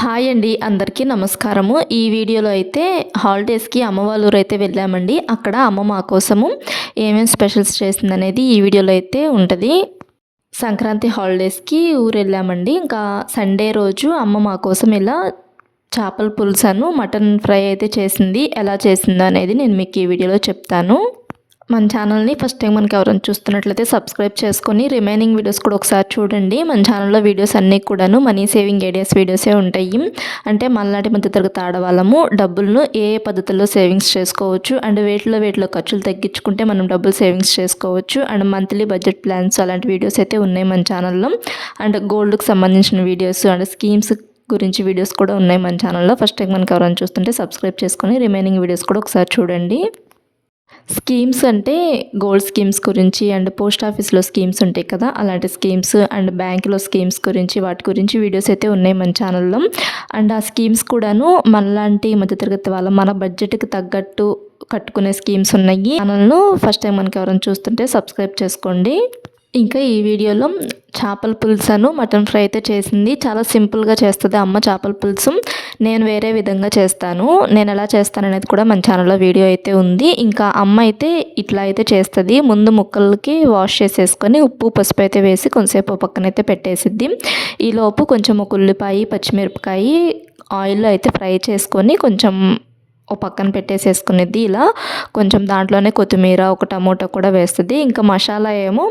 Hi అండి అందరికీ నమస్కారము. ఈ వీడియోలో అయితే హాలిడేస్కి అమ్మ వాళ్ళ ఊరు అయితే వెళ్ళామండి. అక్కడ అమ్మ మా కోసము ఏమేమి స్పెషల్స్ చేసింది అనేది ఈ వీడియోలో అయితే ఉంటుంది. సంక్రాంతి హాలిడేస్కి ఊరు వెళ్ళామండి ఇంకా సండే రోజు అమ్మ మా కోసం ఇలా చేపల పులుసను మటన్ ఫ్రై అయితే చేసింది. ఎలా చేసిందో అనేది నేను మీకు ఈ వీడియోలో చెప్తాను. మన ఛానల్ని ఫస్ట్ టైం మనకి ఎవరైనా చూస్తున్నట్లయితే సబ్స్క్రైబ్ చేసుకొని రిమైనింగ్ వీడియోస్ కూడా ఒకసారి చూడండి. మన ఛానల్లో వీడియోస్ అన్నీ కూడాను మనీ సేవింగ్ ఐడియాస్ వీడియోసే ఉంటాయి. అంటే మళ్ళాంటి మధ్య తరగతి ఆడవాళ్ళము డబ్బులను ఏ ఏ పద్ధతుల్లో సేవింగ్స్ చేసుకోవచ్చు అండ్ వేటిలో వేటిలో ఖర్చులు తగ్గించుకుంటే మనం డబ్బులు సేవింగ్స్ చేసుకోవచ్చు అండ్ మంత్లీ బడ్జెట్ ప్లాన్స్ అలాంటి వీడియోస్ అయితే ఉన్నాయి మన ఛానల్లో. అండ్ గోల్డ్కి సంబంధించిన వీడియోస్ అండ్ స్కీమ్స్ గురించి వీడియోస్ కూడా ఉన్నాయి మన ఛానల్లో. ఫస్ట్ టైం మనకి ఎవరైనా చూస్తుంటే సబ్స్క్రైబ్ చేసుకొని రిమైనింగ్ వీడియోస్ కూడా ఒకసారి చూడండి. స్కీమ్స్ అంటే గోల్డ్ స్కీమ్స్ గురించి అండ్ పోస్ట్ ఆఫీస్లో స్కీమ్స్ ఉంటాయి కదా అలాంటి స్కీమ్స్ అండ్ బ్యాంకులో స్కీమ్స్ గురించి వాటి గురించి వీడియోస్ అయితే ఉన్నాయి మన ఛానల్లో. అండ్ ఆ స్కీమ్స్ కూడాను మనలాంటి మధ్యతరగతి వాళ్ళ మన బడ్జెట్కి తగ్గట్టు కట్టుకునే స్కీమ్స్ ఉన్నాయి. ఛానల్ను ఫస్ట్ టైం మనకి ఎవరైనా చూస్తుంటే సబ్స్క్రైబ్ చేసుకోండి. ఇంకా ఈ వీడియోలో చేపల పులుసును మటన్ ఫ్రై అయితే చేసింది. చాలా సింపుల్గా చేస్తుంది అమ్మ చేపల పులుసు. నేను వేరే విధంగా చేస్తాను. నేను ఎలా చేస్తాను అనేది కూడా మన ఛానల్లో వీడియో అయితే ఉంది. ఇంకా అమ్మ అయితే ఇట్లా అయితే చేస్తుంది. ముందు ముక్కలకి వాష్ చేసేసుకొని ఉప్పు పసుపు అయితే వేసి కొంతసేపు పక్కన అయితే పెట్టేసిద్ది ఈలోపు కొంచెం ఒక ఉల్లిపాయ పచ్చిమిరపకాయ ఆయిల్లో అయితే ఫ్రై చేసుకొని కొంచెం ఓ పక్కన పెట్టేసేసుకునేది. ఇలా కొంచెం దాంట్లోనే కొత్తిమీర ఒక టమోటా కూడా వేస్తుంది. ఇంకా మసాలా ఏమో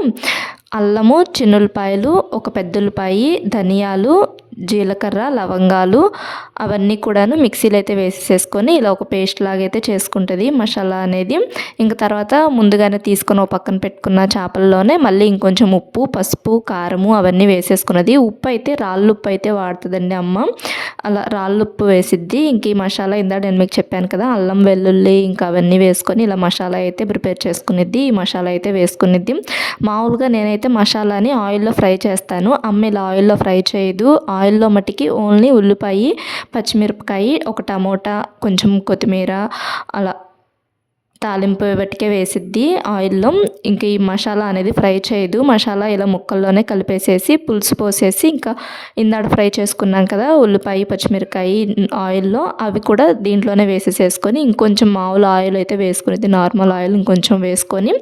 అల్లము చిన్నులపాయలు ఒక పెద్దులపాయి ధనియాలు జీలకర్ర లవంగాలు అవన్నీ కూడాను మిక్సీలో అయితే వేసేసుకొని ఇలా ఒక పేస్ట్ లాగా అయితే చేసుకుంటుంది మసాలా అనేది. ఇంకా తర్వాత ముందుగానే తీసుకొని ఒక పక్కన పెట్టుకున్న చేపల్లోనే మళ్ళీ ఇంకొంచెం ఉప్పు పసుపు కారము అవన్నీ వేసేసుకున్నది. ఉప్పు అయితే రాళ్ళు ఉప్పు అయితే వాడుతుందండి అమ్మ. అలా రాళ్ళు ఉప్పు వేసిద్ది. ఇంక ఈ మసాలా ఇందా నేను మీకు చెప్పాను కదా అల్లం వెల్లుల్లి ఇంకా అవన్నీ వేసుకొని ఇలా మసాలా అయితే ప్రిపేర్ చేసుకునిద్ది. ఈ మసాలా అయితే వేసుకునిద్ది. మామూలుగా నేనైతే మసాలాని ఆయిల్లో ఫ్రై చేస్తాను. అమ్మ ఇలా ఆయిల్లో ఫ్రై చేయదు. ఆయిల్లో మట్టికి ఓన్లీ ఉల్లిపాయ పచ్చిమిరపకాయ ఒక టమోటా కొంచెం కొత్తిమీర అలా తాలింపు బట్టికే వేసిద్ది. ఆయిల్లో ఇంకా ఈ మసాలా అనేది ఫ్రై చేయదు. మసాలా ఇలా ముక్కల్లోనే కలిపేసేసి పులుసు పోసేసి ఇంకా ఇందాడ ఫ్రై చేసుకున్నాం కదా ఉల్లిపాయ పచ్చిమిరకాయ ఆయిల్లో అవి కూడా దీంట్లోనే వేసేసేసుకొని ఇంకొంచెం మామూలు ఆయిల్ అయితే వేసుకునేది. నార్మల్ ఆయిల్ ఇంకొంచెం వేసుకొని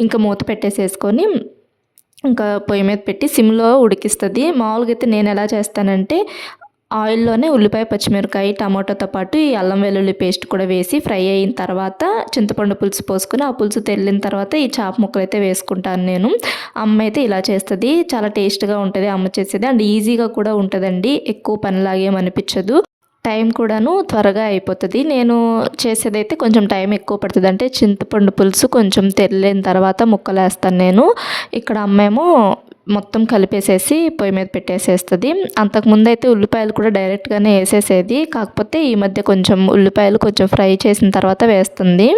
ఇంకా మూత పెట్టేసేసుకొని ఇంకా పొయ్యి మీద పెట్టి సిమ్లో ఉడికిస్తుంది. మామూలుగా అయితే నేను ఎలా చేస్తానంటే ఆయిల్లోనే ఉల్లిపాయ పచ్చిమిరకాయ టమాటోతో పాటు ఈ అల్లం వెల్లుల్లి పేస్ట్ కూడా వేసి ఫ్రై అయిన తర్వాత చింతపండు పులుసు పోసుకొని ఆ పులుసు తెల్లిన తర్వాత ఈ చాప ముక్కలు అయితే వేసుకుంటాను నేను. అమ్మ అయితే ఇలా చేస్తుంది. చాలా టేస్ట్గా ఉంటుంది అమ్మ చేసేది. అండ్ ఈజీగా కూడా ఉంటుందండి. ఎక్కువ పనిలాగేమనిపించదు టైం కూడాను త్వరగా అయిపోతుంది. నేను చేసేదైతే కొంచెం టైం ఎక్కువ పడుతుంది. అంటే చింతపండు పులుసు కొంచెం తెల్లిన తర్వాత ముక్కలు వేస్తాను నేను. ఇక్కడ అమ్మేమో మొత్తం కలిపేసేసి పొయ్యి మీద పెట్టేసేస్తుంది. అంతకుముందు అయితే ఉల్లిపాయలు కూడా డైరెక్ట్గానే వేసేసేది. కాకపోతే ఈ మధ్య కొంచెం ఉల్లిపాయలు కొంచెం ఫ్రై చేసిన తర్వాత వేస్తుంది.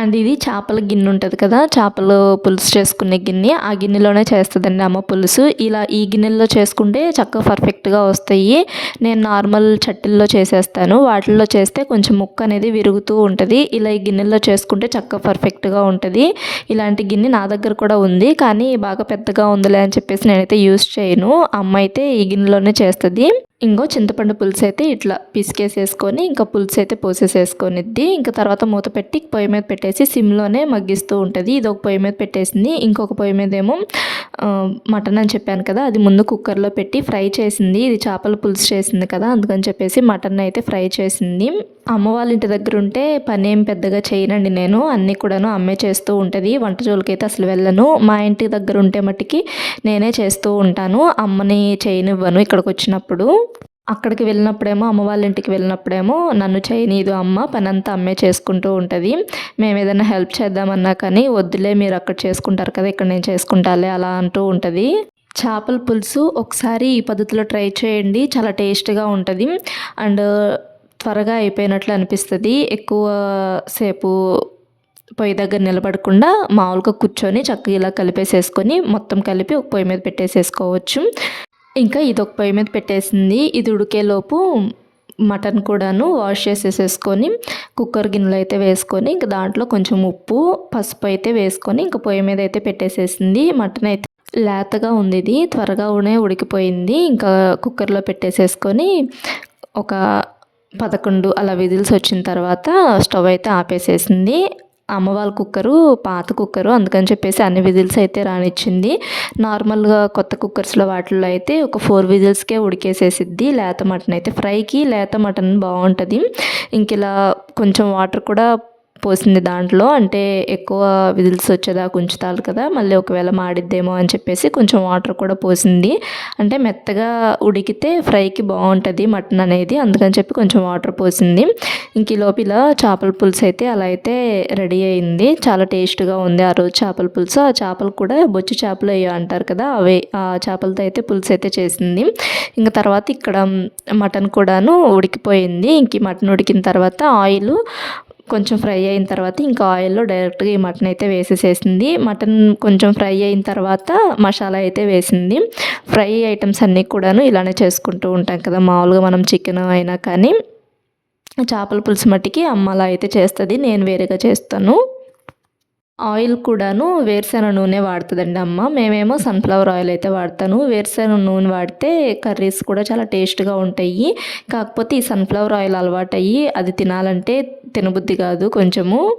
అండ్ ఇది చేపల గిన్నె ఉంటుంది కదా చేపలు పులుసు చేసుకునే గిన్నె. ఆ గిన్నెలోనే చేస్తుందండి అమ్మ పులుసు. ఇలా ఈ గిన్నెల్లో చేసుకుంటే చక్కగా పర్ఫెక్ట్గా వస్తాయి. నేను నార్మల్ చట్టిల్లో చేసేస్తాను. వాటిల్లో చేస్తే కొంచెం ముక్క అనేది విరుగుతూ ఉంటుంది. ఇలా ఈ గిన్నెల్లో చేసుకుంటే చక్కగా పర్ఫెక్ట్గా ఉంటుంది. ఇలాంటి గిన్నె నా దగ్గర కూడా ఉంది. కానీ బాగా పెద్దగా ఉందిలే అని చెప్పేసి నేనైతే యూస్ చేయను. అమ్మ అయితే ఈ గిన్నెలోనే చేస్తుంది. ఇంకో చింతపండు పులుసు అయితే ఇట్లా పిసికేసేసుకొని ఇంకా పులుసు అయితే పోసేసేసుకొనిద్ది. ఇంకా తర్వాత మూత పెట్టి పొయ్యి మీద పెట్టేసి సిమ్లోనే మగ్గిస్తూ ఉంటుంది. ఇది ఒక పొయ్యి మీద పెట్టేసింది. ఇంకొక పొయ్యి మీద ఏమో మటన్ అని చెప్పాను కదా అది ముందు కుక్కర్లో పెట్టి ఫ్రై చేసింది. ఇది చేపల పులుసు చేసింది కదా అందుకని చెప్పేసి మటన్ అయితే ఫ్రై చేసింది. అమ్మ వాళ్ళ ఇంటి దగ్గర ఉంటే పని ఏం పెద్దగా చేయనండి నేను. అన్నీ కూడాను అమ్మే చేస్తూ ఉంటుంది. వంట జోలికైతే అసలు వెళ్ళను. మా ఇంటి దగ్గర ఉంటే మట్టుకి నేనే చేస్తూ ఉంటాను. అమ్మని చేయనివ్వను ఇక్కడికి వచ్చినప్పుడు. అక్కడికి వెళ్ళినప్పుడేమో అమ్మ వాళ్ళ ఇంటికి వెళ్ళినప్పుడేమో నన్ను చేయనీదు అమ్మ పనంతా అమ్మే చేసుకుంటూ ఉంటుంది. మేము ఏదైనా హెల్ప్ చేద్దామన్నా కానీ వద్దులే మీరు అక్కడ చేసుకుంటారు కదా ఇక్కడ నేను చేసుకుంటాలే అలా అంటూ ఉంటుంది. చేపల పులుసు ఒకసారి ఈ పద్ధతిలో ట్రై చేయండి చాలా టేస్ట్గా ఉంటుంది. అండ్ త్వరగా అయిపోయినట్లు అనిపిస్తుంది. ఎక్కువ సేపు పొయ్యి దగ్గర నిలబడకుండా మామూలుగా కూర్చొని చక్కగా ఇలా కలిపేసేసుకొని మొత్తం కలిపి ఒక పొయ్యి మీద పెట్టేసేసుకోవచ్చు. ఇంకా ఇది ఒక పొయ్యి మీద పెట్టేసింది. ఇది ఉడికేలోపు మటన్ కూడాను వాష్ చేసేసేసుకొని కుక్కర్ గిన్నెలో అయితే వేసుకొని ఇంకా దాంట్లో కొంచెం ఉప్పు పసుపు అయితే వేసుకొని ఇంకా పొయ్యి మీద అయితే పెట్టేసేసింది. మటన్ అయితే లేతగా ఉంది ఇది త్వరగా ఉనే ఉడికిపోయింది. ఇంకా కుక్కర్లో పెట్టేసేసుకొని ఒక పదకొండు అలా విజిల్స్ వచ్చిన తర్వాత స్టవ్ అయితే ఆపేసేసింది. అమ్మ వాళ్ళ కుక్కరు పాత కుక్కరు అందుకని చెప్పేసి అన్ని విజిల్స్ అయితే రానిచ్చింది. నార్మల్గా కొత్త కుక్కర్స్లో వాటిల్లో అయితే ఒక ఫోర్ విజిల్స్కే ఉడికేసేసిద్ది. లేత మటన్ అయితే ఫ్రైకి లేత మటన్ బాగుంటుంది. ఇంక ఇలా కొంచెం వాటర్ కూడా పోసింది దాంట్లో అంటే ఎక్కువ విజిల్స్ వచ్చేదాకా ఉంచుతారు కదా మళ్ళీ ఒకవేళ మాడిద్దేమో అని చెప్పేసి కొంచెం వాటర్ కూడా పోసింది. అంటే మెత్తగా ఉడికితే ఫ్రైకి బాగుంటుంది మటన్ అనేది అందుకని చెప్పి కొంచెం వాటర్ పోసింది. ఇంక ఈ లోపల చేపల పులుసు అయితే అలా అయితే రెడీ అయింది. చాలా టేస్ట్గా ఉంది ఆ రోజు చేపల పులుసు. ఆ చేపలు కూడా బొచ్చు చేపలు అయ్యో అంటారు కదా అవే ఆ చేపలతో అయితే పులుసు అయితే చేసింది. ఇంకా తర్వాత ఇక్కడ మటన్ కూడాను ఉడికిపోయింది. ఇంక మటన్ ఉడికిన తర్వాత ఆయిల్ కొంచెం ఫ్రై అయిన తర్వాత ఇంకా ఆయిల్లో డైరెక్ట్గా ఈ మటన్ అయితే వేసేసేసింది. మటన్ కొంచెం ఫ్రై అయిన తర్వాత మసాలా అయితే వేసింది. ఫ్రై ఐటమ్స్ అన్నీ కూడాను ఇలానే చేసుకుంటూ ఉంటాం కదా. మామూలుగా మనం చికెన్ అయినా కానీ చేపల పులుసు మట్టికి అమ్మ అలా అయితే చేస్తుంది. నేను వేరేగా చేస్తాను. ఆయిల్ కూడాను వేరుశెనగ నూనె వాడుతుందండి అమ్మ. మేమేమో సన్ఫ్లవర్ ఆయిల్ అయితే వాడతాను. వేరుశెనగ నూనె వాడితే కర్రీస్ కూడా చాలా టేస్ట్గా ఉంటాయి. కాకపోతే ఈ సన్ఫ్లవర్ ఆయిల్ అలవాటు అయ్యి అది తినాలంటే తినబుద్ధి కాదు కొంచెము.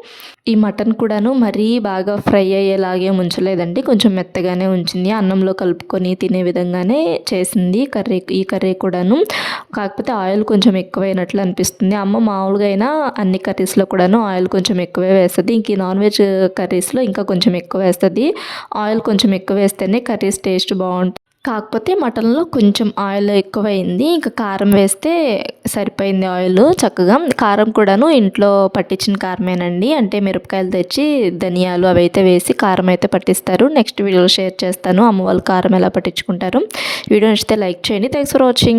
ఈ మటన్ కూడాను మరీ బాగా ఫ్రై అయ్యేలాగే ఉంచలేదండి కొంచెం మెత్తగానే ఉంచింది. అన్నంలో కలుపుకొని తినే విధంగానే చేసింది కర్రీ ఈ కర్రీ కూడాను. కాకపోతే ఆయిల్ కొంచెం ఎక్కువైనట్లు అనిపిస్తుంది. అమ్మ మామూలుగా అయినా అన్ని కర్రీస్లో కూడాను ఆయిల్ కొంచెం ఎక్కువే వేస్తుంది. ఇంక నాన్ వెజ్ కర్రీ కర్రీస్లో ఇంకా కొంచెం ఎక్కువ వేస్తుంది. ఆయిల్ కొంచెం ఎక్కువ వేస్తేనే కర్రీస్ టేస్ట్ బాగుంటుంది. కాకపోతే మటన్లో కొంచెం ఆయిల్ ఎక్కువైంది. ఇంకా కారం వేస్తే సరిపోయింది ఆయిల్ చక్కగా. కారం కూడాను ఇంట్లో పట్టించిన కారమేనండి. అంటే మిరపకాయలు తెచ్చి ధనియాలు అవి అయితే వేసి కారం అయితే పట్టిస్తారు. నెక్స్ట్ వీడియోలో షేర్ చేస్తాను. అమ్మ వాళ్ళు కారం ఎలా పట్టించుకుంటారు. వీడియో నచ్చితే లైక్ చేయండి. Thanks for watching.